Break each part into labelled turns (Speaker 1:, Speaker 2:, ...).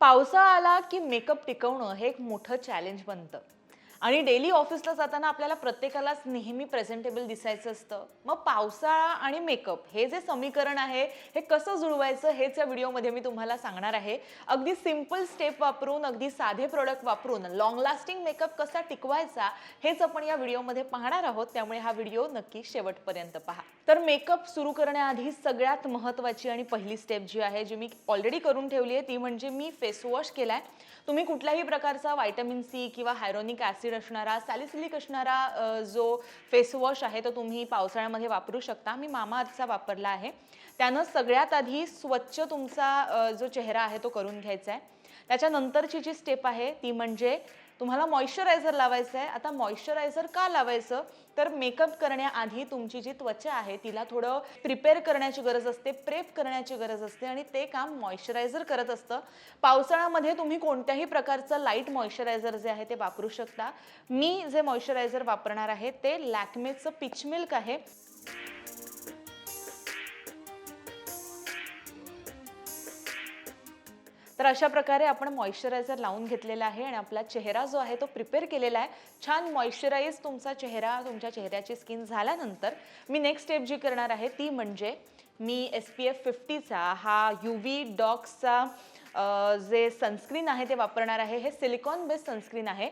Speaker 1: पावसाळा आला की मेकअप टिकवणं हे एक मोठं चॅलेंज बनतं. आणि डेली ऑफिसला जाताना आपल्याला प्रत्येकालाच नेहमी प्रेझेंटेबल दिसायचं असतं. मग पावसाळा आणि मेकअप हे जे समीकरण आहे हे कसं जुळवायचं हेच या व्हिडिओमध्ये मी तुम्हाला सांगणार आहे. अगदी सिंपल स्टेप वापरून अगदी साधे प्रोडक्ट वापरून लॉंग लास्टिंग मेकअप कसा टिकवायचा हेच आपण या व्हिडिओमध्ये पाहणार आहोत. त्यामुळे हा व्हिडिओ नक्की शेवटपर्यंत पहा. तर मेकअप सुरू करण्याआधी सगळ्यात महत्त्वाची आणि पहिली स्टेप जी आहे जी मी ऑलरेडी करून ठेवली आहे ती म्हणजे मी फेस वॉश केलाय. तुम्ही कुठल्याही प्रकारचा व्हायटमिन सी किंवा हायरोनिक ॲसिड असणारा सॅलिसिलिक असणारा जो फेसवॉश आहे तो तुम्ही पावसाळ्यामध्ये वापरू शकता. मी मामा अर्थचा वापरला आहे. त्यानं सगळ्यात आधी स्वच्छ तुमचा जो चेहरा आहे तो करून घ्यायचा आहे. त्याच्यानंतरची जी स्टेप आहे ती म्हणजे तुम्हाला मॉइश्चरायझर लावायचं आहे आता मॉइश्चरायझर का लावायचं? तर मेकअप करण्याआधी तुमची जी त्वचा आहे तिला थोडं प्रिपेअर करण्याची गरज असते प्रेप करण्याची गरज असते आणि ते काम मॉइश्चरायझर करत असतं. पावसाळ्यामध्ये तुम्ही कोणत्याही प्रकारचं लाइट मॉइश्चरायझर जे आहे ते वापरू शकता. मी जे मॉइश्चरायझर वापरणार आहे ते लॅकमेचं पिच मिल्क आहे. तर अशा प्रकारे आपण मॉइश्चरायझर लावून घेतलेला आहे आणि आपला चेहरा जो आहे तो प्रिपेअर केलेला आहे. छान मॉइश्चराईज तुमचा चेहरा तुमच्या चेहऱ्याची स्किन झाल्यानंतर मी नेक्स्ट स्टेप जी करणार आहे ती म्हणजे मी एस पी एफ फिफ्टीचा हा यू व्ही डॉक्सचा जे सनस्क्रीन आहे ते वापरणार आहे. हे सिलिकॉन बेस्ड सनस्क्रीन आहे.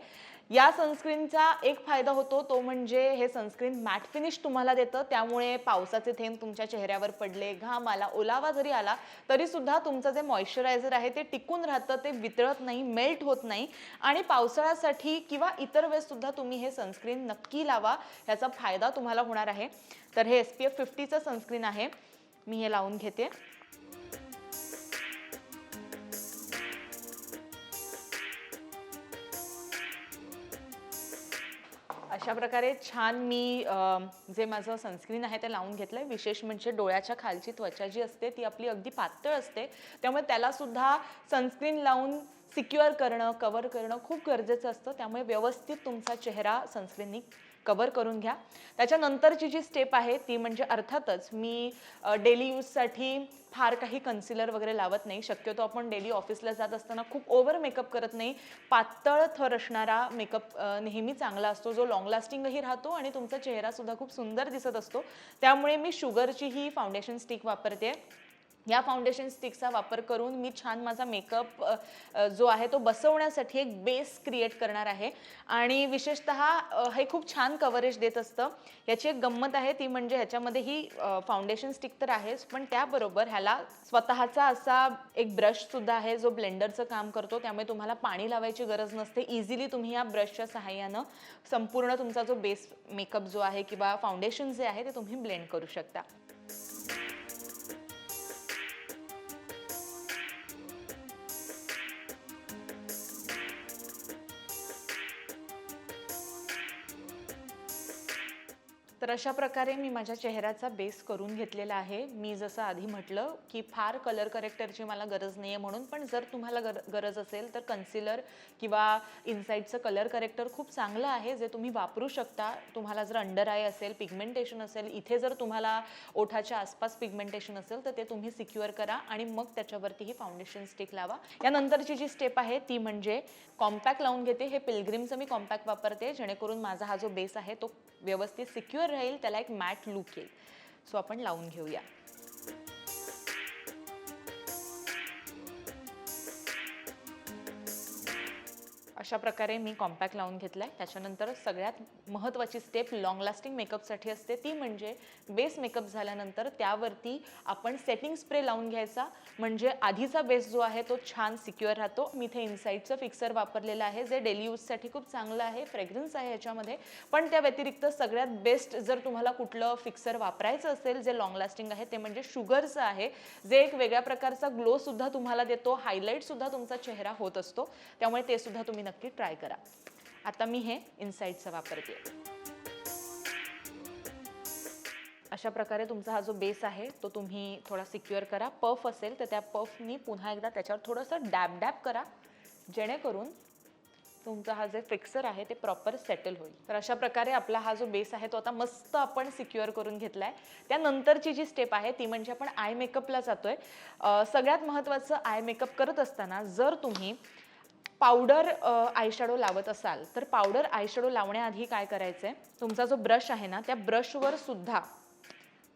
Speaker 1: या सनस्क्रीनचा एक फायदा होतो तो म्हणजे हे सनस्क्रीन मॅट फिनिश तुम्हाला देतं. त्यामुळे पावसाचे थेंब तुमच्या चेहऱ्यावर पडले घाम आला ओलावा जरी आला तरी सुद्धा तुमचं जे मॉइश्चरायझर आहे ते टिकून राहतं ते वितळत नाही मेल्ट होत नाही. आणि पावसाळ्यासाठी किंवा इतर वेळेस सुद्धा तुम्ही हे सनस्क्रीन नक्की लावा याचा फायदा तुम्हाला होणार आहे. तर हे एस पी एफ फिफ्टीचं सनस्क्रीन आहे. मी हे लावून घेते. अशा प्रकारे छान मी जे माझं सनस्क्रीन आहे ते लावून घेतलं आहे विशेष म्हणजे डोळ्याच्या खालची त्वचा जी असते ती आपली अगदी पातळ असते. त्यामुळे त्यालासुद्धा सनस्क्रीन लावून सिक्युअर करणं कवर करणं खूप गरजेचं असतं. त्यामुळे व्यवस्थित तुमचा चेहरा सनस्क्रीननी कवर करून घ्या. त्याच्यानंतरची जी स्टेप आहे ती म्हणजे अर्थातच मी डेली यूजसाठी फार काही कन्सिलर वगैरे लावत नाही. शक्यतो आपण डेली ऑफिसला जात असताना खूप ओव्हर मेकअप करत नाही. पातळ थर असणारा मेकअप नेहमी चांगला असतो. जो लॉंग लास्टिंगही राहतो आणि तुमचा चेहरासुद्धा खूप सुंदर दिसत असतो. त्यामुळे मी शुगरची ही फाउंडेशन स्टिक वापरते. या फाउंडेशन स्टिकचा वापर करून मी छान माझा मेकअप जो आहे तो बसवण्यासाठी एक बेस क्रिएट करणार आहे. आणि विशेषतः हे खूप छान कव्हरेज देत असतं. याची एक गंमत आहे ती म्हणजे ह्याच्यामध्ये ही फाउंडेशन स्टिक तर आहेच पण त्याबरोबर ह्याला स्वतःचा असा एक ब्रशसुद्धा आहे जो ब्लेंडरचं काम करतो. त्यामुळे तुम्हाला पाणी लावायची गरज नसते. इझिली तुम्ही या ब्रशच्या सहाय्यानं संपूर्ण तुमचा जो बेस मेकअप जो आहे किंवा फाउंडेशन जे आहे ते तुम्ही ब्लेंड करू शकता. तर अशा प्रकारे मी माझ्या चेहऱ्याचा बेस करून घेतलेला आहे. मी जसं आधी म्हटलं की फार कलर करेक्टरची मला गरज नाही आहे म्हणून पण जर तुम्हाला गर गरज असेल तर कन्सिलर किंवा इनसाईडचं कलर करेक्टर खूप चांगलं आहे जे तुम्ही वापरू शकता. तुम्हाला जर अंडर आय असेल पिगमेंटेशन असेल इथे जर तुम्हाला ओठाच्या आसपास पिगमेंटेशन असेल तर ते तुम्ही सिक्युअर करा आणि मग त्याच्यावरती ही फाउंडेशन स्टिक लावा. यानंतरची जी स्टेप आहे ती म्हणजे कॉम्पॅक्ट लावून घेते. हे पिलग्रीमचं मी कॉम्पॅक्ट वापरते जेणेकरून माझा हा जो बेस आहे तो व्यवस्थित सिक्युअर राहील त्याला एक मॅट लूक येईल. सो आपण लावून घेऊया. अशा प्रकारे मी कॉम्पॅक्ट लावून घेतला आहे त्याच्यानंतर सगळ्यात महत्त्वाची स्टेप लॉंग लास्टिंग मेकअपसाठी असते. ती म्हणजे बेस मेकअप झाल्यानंतर त्यावरती आपण सेटिंग स्प्रे लावून घ्यायचा. म्हणजे आधीचा बेस जो आहे तो छान सिक्युअर राहतो. मी इथे इनसाईडचं फिक्सर वापरलेलं आहे जे डेली यूजसाठी खूप चांगलं आहे. फ्रेग्रन्स आहे ह्याच्यामध्ये पण त्या व्यतिरिक्त सगळ्यात बेस्ट जर तुम्हाला कुठलं फिक्सर वापरायचं असेल जे लॉंग लास्टिंग आहे ते म्हणजे शुगरचं आहे. जे एक वेगळ्या प्रकारचा ग्लोसुद्धा तुम्हाला देतो. हायलाईटसुद्धा तुमचा चेहरा होत असतो. त्यामुळे ते सुद्धा तुम्ही नक्की ट्राय करा. आता मी हे इन्साईटचा वापरते अशा प्रकारे तुमचा हा जो बेस आहे तो तुम्ही थोडा सिक्युअर करा. पफ असेल तर त्या पफनी पुन्हा एकदा त्याच्यावर थोडंसं डॅब डॅब करा. जेणेकरून तुमचा हा जे फिक्सर आहे ते प्रॉपर सेटल होईल. तर अशा प्रकारे आपला हा जो बेस आहे तो आता मस्त आपण सिक्युअर करून घेतलाय. त्यानंतरची जी स्टेप आहे ती म्हणजे आपण आय मेकअपला जातोय. आहे सगळ्यात महत्त्वाचं आय मेकअप करत असताना जर तुम्ही पावडर आयशॅडो लावत असाल तर पावडर आयशॅडो लावण्याआधी काय करायचं आहे तुमचा जो ब्रश आहे ना त्या ब्रशवर सुद्धा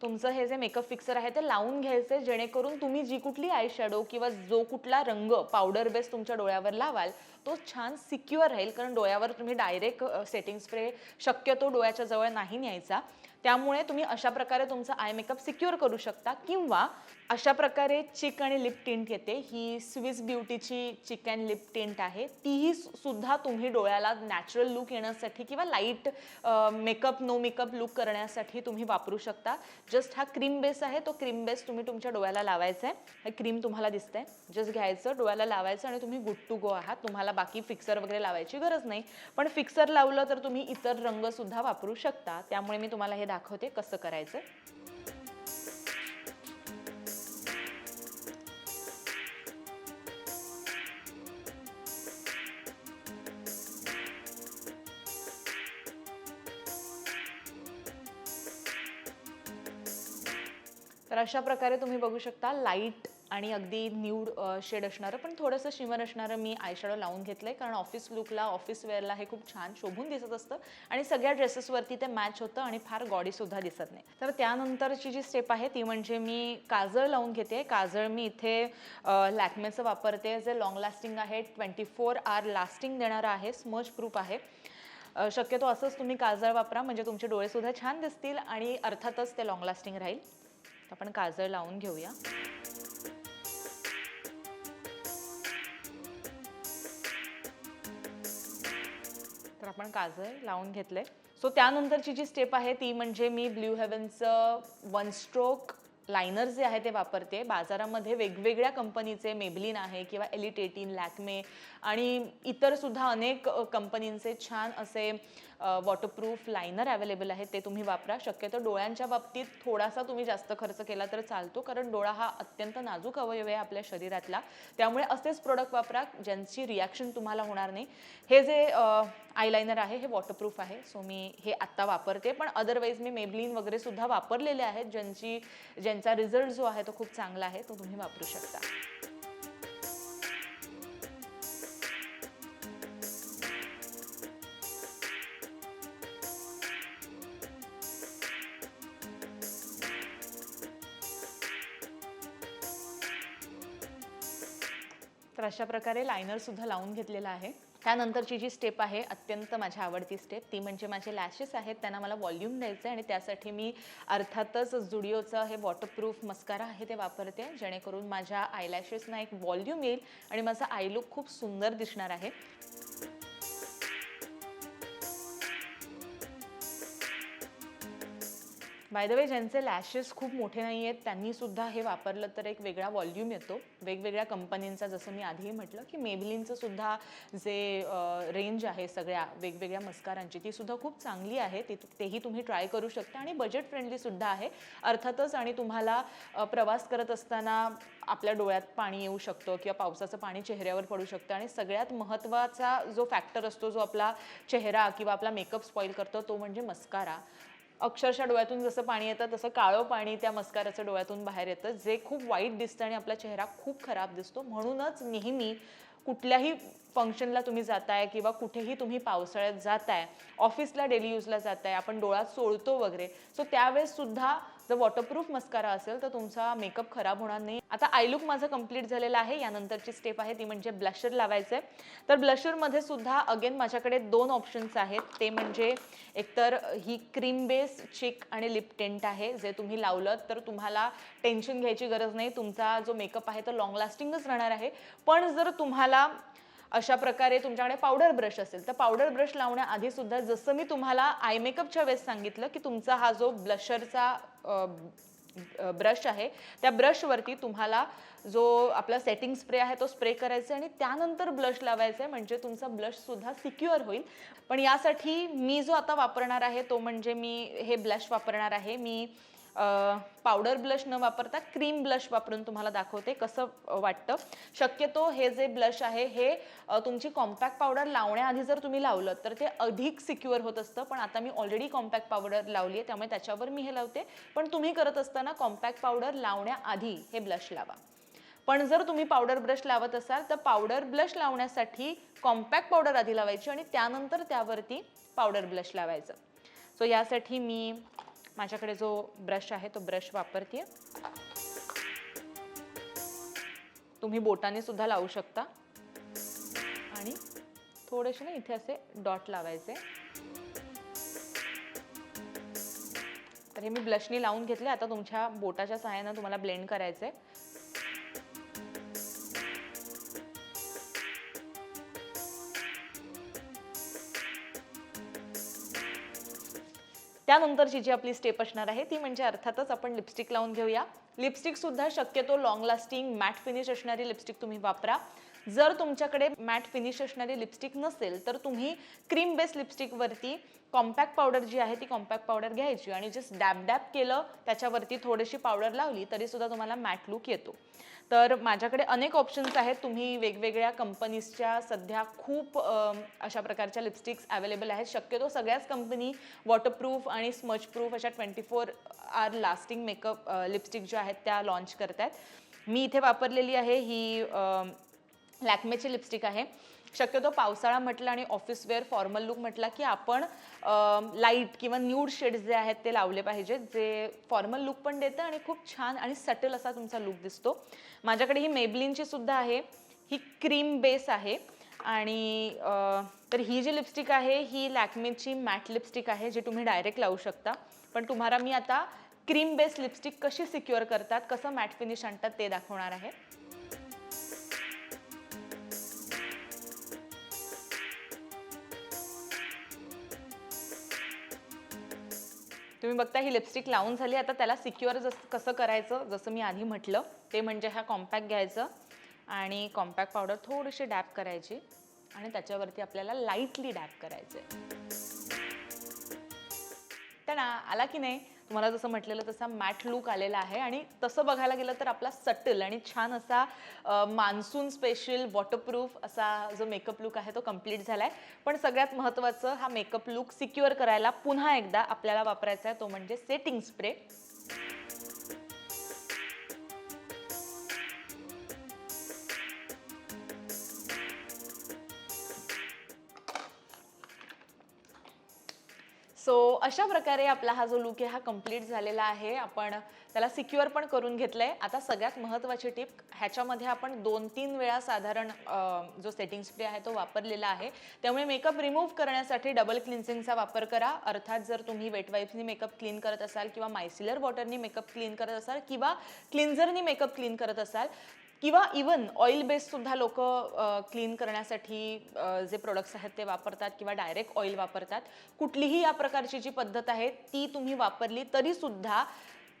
Speaker 1: तुमचं हे जे मेकअप फिक्सर आहे ते लावून घ्यायचे जेणेकरून तुम्ही जी कुठली आय शॅडो किंवा जो कुठला रंग पावडर बेस तुमच्या डोळ्यावर लावाल तो छान सिक्युअर राहील कारण डोळ्यावर तुम्ही डायरेक्ट सेटिंग स्प्रे शक्यतो डोळ्याच्या जवळ नाही न्यायचा. त्यामुळे तुम्ही अशा प्रकारे तुमचा आय मेकअप सिक्युअर करू शकता किंवा अशा प्रकारे चिक आणि लिप टिंट येते. ही स्विस ब्युटीची चिक अँड लिप टिंट आहे. तीही सुद्धा तुम्ही डोळ्याला नॅचरल लुक येण्यासाठी किंवा light makeup no makeup look करण्यासाठी तुम्ही वापरू शकता. जस्ट हा क्रीम बेस आहे तो क्रीम बेस तुम्ही तुमच्या डोळ्याला लावायचा आहे हे क्रीम तुम्हाला दिसतंय. जस्ट घ्यायचं डोळ्याला लावायचं आणि तुम्ही गुड टू गो आहात. तुम्हाला बाकी फिक्सर वगैरे लावायची गरज नाही. पण फिक्सर लावलं तर तुम्ही इतर रंग सुद्धा वापरू शकता. त्यामुळे मी तुम्हाला हे दाखवते कसं करायचं. अशा प्रकारे तुम्ही बघू शकता लाइट आणि अगदी न्यूड शेड असणारं पण थोडंसं शिमर असणारं मी आयशॅडो लावून घेतलं आहे कारण ऑफिस लुकला ऑफिस वेअरला हे खूप छान शोभून दिसत असतं. आणि सगळ्या ड्रेसेसवरती ते मॅच होतं आणि फार गॉडीसुद्धा दिसत नाही. तर त्यानंतरची जी स्टेप आहे ती म्हणजे मी काजळ लावून घेते. काजळ मी इथे लॅकमेचं वापरते. जे लॉंग लास्टिंग आहे ट्वेंटी फोर आर लास्टिंग देणारं आहे स्मज प्रूफ आहे. शक्यतो असंच तुम्ही काजळ वापरा. म्हणजे तुमचे डोळेसुद्धा छान दिसतील आणि अर्थातच ते लॉंग लास्टिंग राहील. आपण काजळ लावून घेऊया. तर आपण काजळ लावून घेतलंय. सो त्यानंतरची जी स्टेप आहे ती म्हणजे मी ब्ल्यू हेवनचं वन स्ट्रोक लायनर जे आहे ते वापरते. बाजारामध्ये वेगवेगळ्या कंपनीचे मेबलिन आहे किंवा एलिटेटीन लॅकमे आणि इतर सुद्धा अनेक कंपनींचे छान असे वॉटरप्रूफ लायनर अवेलेबल आहेत. ते तुम्ही वापरा. शक्यतो डोळ्यांच्या बाबतीत थोडासा तुम्ही जास्त खर्च केला तर चालतो कारण डोळा हा अत्यंत नाजूक अवयव आहे आपल्या शरीरातला. त्यामुळे असेच प्रोडक्ट वापरा ज्यांची रिॲक्शन तुम्हाला होणार नाही. हे जे आयलायनर आहे हे वॉटरप्रूफ आहे. सो मी हे आत्ता वापरते. पण अदरवाईज मी मेबलिन वगैरे सुद्धा वापरलेले आहेत. ज्यांची ज्यांचा रिझल्ट जो आहे तो खूप चांगला आहे तो तुम्ही वापरू शकता. तर अशा प्रकारे लायनर सुद्धा लावून घेतलेला आहे. त्यानंतरची जी स्टेप आहे अत्यंत माझी आवडती स्टेप ती म्हणजे माझे लॅशेस आहेत त्यांना मला व्हॉल्यूम द्यायचं आहे आणि त्यासाठी मी अर्थातच जुडिओचं हे वॉटरप्रूफ मस्कारा आहे ते वापरते जेणेकरून माझ्या आयलॅशेसना एक व्हॉल्यूम येईल आणि माझा आय लुक खूप सुंदर दिसणार आहे. बाय द वे ज्यांचे लॅशेस खूप मोठे नाही आहेत त्यांनी सुद्धा हे वापरलं तर एक वेगळा व्हॉल्यूम येतो. वेगवेगळ्या कंपनींचा जसं मी आधीही म्हटलं की मेबलिनचं सुद्धा जे रेंज आहे सगळ्या वेगवेगळ्या मस्कारांची ती सुद्धा खूप चांगली आहे. ती तेही तुम्ही ट्राय करू शकता आणि बजेट फ्रेंडली सुद्धा आहे. अर्थातच आणि तुम्हाला प्रवास करत असताना आपल्या डोळ्यात पाणी येऊ शकतं किंवा पावसाचं पाणी चेहऱ्यावर पडू शकतं आणि सगळ्यात महत्त्वाचा जो फॅक्टर असतो जो आपला चेहरा किंवा आपला मेकअप स्पॉईल करतो तो म्हणजे मस्कारा. अक्षरशः डोळ्यातून जसं पाणी येतं तसं काळं पाणी त्या मस्काराचं डोळ्यातून बाहेर येतं. जे खूप वाईट दिसतं आणि आपला चेहरा खूप खराब दिसतो. म्हणूनच नेहमी कुठल्याही फंक्शनला तुम्ही जाताय किंवा कुठेही तुम्ही पावसाळ्यात जाताय ऑफिसला डेली यूजला जाताय आपण डोळा चोळतो वगैरे सो त्यावेळेस सुद्धा जर वॉटरप्रूफ मस्कारा असेल तर तुमचा मेकअप खराब होणार नाही. आता आय लुक माझं कंप्लीट झालेलं आहे. यानंतरची स्टेप आहे ती म्हणजे ब्लशर लावायचं आहे तर ब्लशरमध्ये सुद्धा अगेन माझ्याकडे दोन ऑप्शन्स आहेत. ते म्हणजे एकतर ही क्रीम बेस चिक आणि लिप टेंट आहे जे तुम्ही लावलं तर तुम्हाला टेन्शन घ्यायची गरज नाही. तुमचा जो मेकअप आहे तो लॉंग लास्टिंगच राहणार आहे. पण जर तुम्हाला अशा प्रकारे तुमच्याकडे पावडर ब्रश असेल. तर पावडर ब्रश लावण्याआधी सुद्धा जसं मी तुम्हाला आय मेकअपच्या वेळेस सांगितलं की तुमचा हा जो ब्लशरचा ब्रश आहे त्या ब्रशवरती तुम्हाला जो आपला सेटिंग स्प्रे आहे तो स्प्रे करायचा आहे आणि त्यानंतर ब्लश लावायचा आहे. म्हणजे तुमचा ब्लशसुद्धा सिक्युअर होईल. पण यासाठी मी जो आता वापरणार आहे तो म्हणजे मी हे ब्लश वापरणार आहे. मी पावडर ब्लश न वापरता क्रीम ब्लश वापरून तुम्हाला दाखवते कसं वाटतं. शक्यतो हे जे ब्लश आहे हे तुमची कॉम्पॅक्ट पावडर लावण्याआधी जर तुम्ही लावलं तर ते अधिक सिक्युअर होत असतं. पण आता मी ऑलरेडी कॉम्पॅक्ट पावडर लावली आहे त्यामुळे त्याच्यावर मी हे लावते. पण तुम्ही करत असताना कॉम्पॅक्ट पावडर लावण्याआधी हे ब्लश लावा. पण जर तुम्ही पावडर ब्रश लावत असाल तर पावडर ब्लश लावण्यासाठी कॉम्पॅक्ट पावडर आधी लावायची आणि त्यानंतर त्यावरती पावडर ब्लश लावायचं. सो यासाठी मी माझ्याकडे जो ब्रश आहे तो ब्रश वापरते तुम्ही बोटाने सुद्धा लावू शकता. आणि थोडेसे ना इथे असे डॉट लावायचे. तर हे मी ब्लशनी लावून घेतले. आता तुमच्या बोटाच्या सहाय्यानं तुम्हाला ब्लेंड करायचंय. त्यानंतरची जी आपली स्टेप असणार आहे ती म्हणजे अर्थातच आपण लिपस्टिक लावून घेऊया. लिपस्टिकसुद्धा शक्यतो लॉंग लास्टिंग मॅट फिनिश असणारी लिपस्टिक तुम्ही वापरा. जर तुमच्याकडे मॅट फिनिश असणारी लिपस्टिक नसेल तर तुम्ही क्रीम बेस लिपस्टिकवरती कॉम्पॅक्ट पावडर जी आहे ती कॉम्पॅक्ट पावडर घ्यायची. आणि जस्ट डॅब डॅब केलं त्याच्यावरती थोडीशी पावडर लावली तरीसुद्धा तुम्हाला मॅट लुक येतो. तर माझ्याकडे अनेक ऑप्शन्स आहेत. तुम्ही वेगवेगळ्या कंपनीजच्या सध्या खूप अशा प्रकारच्या लिपस्टिक्स अवेलेबल आहेत. शक्यतो सगळ्याच कंपनी वॉटरप्रूफ आणि स्मच प्रूफ अशा twenty four hour lasting makeup lipstick ज्या आहेत त्या लॉन्च करत आहेत मी इथे वापरलेली आहे. ही लॅक्मेची लिपस्टिक आहे. शक्यतो पावसाळा म्हटलं आणि ऑफिस वेअर फॉर्मल लुक म्हटला की आपण लाइट किंवा न्यूड शेड्स जे आहेत ते लावले पाहिजेत जे फॉर्मल लुक पण देतं आणि खूप छान आणि सटल असा तुमचा लुक दिसतो. माझ्याकडे ही मेबलिनची सुद्धा आहे. ही क्रीम बेस आहे. आणि तर ही जी लिपस्टिक आहे ही लॅक्मेची मॅट लिपस्टिक आहे जी तुम्ही डायरेक्ट लावू शकता. पण तुम्हाला मी आता क्रीम बेस लिपस्टिक कशी सिक्युअर करतात कसं मॅट फिनिश आणतात ते दाखवणार आहे. तुम्ही बघता ही लिपस्टिक लावून झाली. आता त्याला सिक्युअर जस कसं करायचं जसं मी आधी म्हटलं ते म्हणजे हा कॉम्पॅक्ट घ्यायचं आणि कॉम्पॅक्ट पावडर थोडीशी डॅप करायची आणि त्याच्यावरती आपल्याला लाईटली डॅप करायचे त्यांना आला की नाही? तुम्हाला जसं म्हटलेलं तसा मॅट लुक आलेला आहे आणि तसं बघायला गेलं तर आपला सटल आणि छान असा मान्सून स्पेशल वॉटरप्रूफ असा जो मेकअप लुक आहे तो कंप्लीट झाला आहे पण सगळ्यात महत्त्वाचं हा मेकअप लुक सिक्युअर करायला पुन्हा एकदा आपल्याला वापरायचा आहे तो म्हणजे सेटिंग स्प्रे. सो अशा प्रकारे आपला हा जो लुक आहे हा कंप्लीट झालेला आहे. आपण त्याला सिक्युअर पण करून घेतलं आहे आता सगळ्यात महत्त्वाची टिप ह्याच्यामध्ये आपण दोन तीन वेळा साधारण जो सेटिंग स्प्रे आहे तो वापरलेला आहे. त्यामुळे मेकअप रिमूव्ह करण्यासाठी डबल क्लिन्सिंगचा वापर करा. अर्थात जर तुम्ही वेट वाईप्सनी मेकअप क्लीन करत असाल किंवा मायसिलर वॉटरनी मेकअप क्लीन करत असाल किंवा क्लिन्झरनी मेकअप क्लीन करत असाल किंवा इवन ऑइल बेससुद्धा लोक क्लीन करण्यासाठी जे प्रोडक्ट्स आहेत ते वापरतात किंवा डायरेक्ट ऑइल वापरतात. कुठलीही या प्रकारची जी पद्धत आहे ती तुम्ही वापरली तरीसुद्धा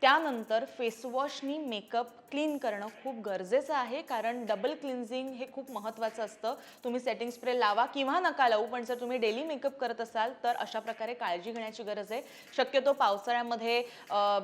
Speaker 1: त्यानंतर फेसवॉशनी मेकअप क्लीन करणं खूप गरजेचं आहे कारण डबल क्लिन्झिंग हे खूप महत्त्वाचं असतं. तुम्ही सेटिंग स्प्रे लावा किंवा नका लावू पण जर तुम्ही डेली मेकअप करत असाल तर अशा प्रकारे काळजी घेण्याची गरज आहे. शक्यतो पावसाळ्यामध्ये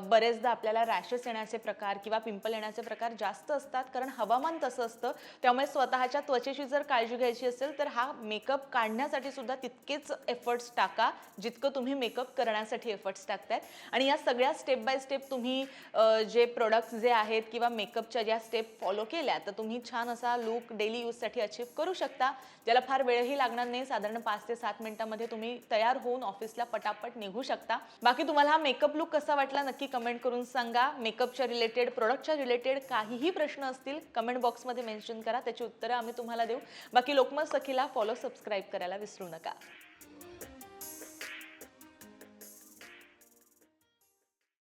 Speaker 1: बरेचदा आपल्याला रॅशेस येण्याचे प्रकार किंवा पिंपल येण्याचे प्रकार जास्त असतात कारण हवामान तसं असतं. त्यामुळे स्वतःच्या त्वचेची जर काळजी घ्यायची असेल तर हा मेकअप काढण्यासाठी सुद्धा तितकेच एफर्ट्स टाका जितकं तुम्ही मेकअप करण्यासाठी एफर्ट्स टाकतायत आणि या सगळ्या स्टेप बाय स्टेप तुम्ही तुम्ही जे प्रोडक्ट्स जे आहेत किंवा मेकअपच्या ज्या स्टेप फॉलो केल्या तर तुम्ही छान असा लुक डेली यूजसाठी अचीव करू शकता ज्याला फार वेळही लागणार नाही. साधारण पाच ते सात मिनिटांमध्ये तुम्ही तयार होऊन ऑफिसला पटापट निघू शकता. बाकी तुम्हाला हा मेकअप लुक कसा वाटला नक्की कमेंट करून सांगा. मेकअपच्या रिलेटेड प्रोडक्टच्या रिलेटेड काहीही प्रश्न असतील कमेंट बॉक्समध्ये मेन्शन करा. त्याची उत्तरं आम्ही तुम्हाला देऊ. बाकी लोकमत सखीला फॉलो सबस्क्राईब करायला विसरू नका.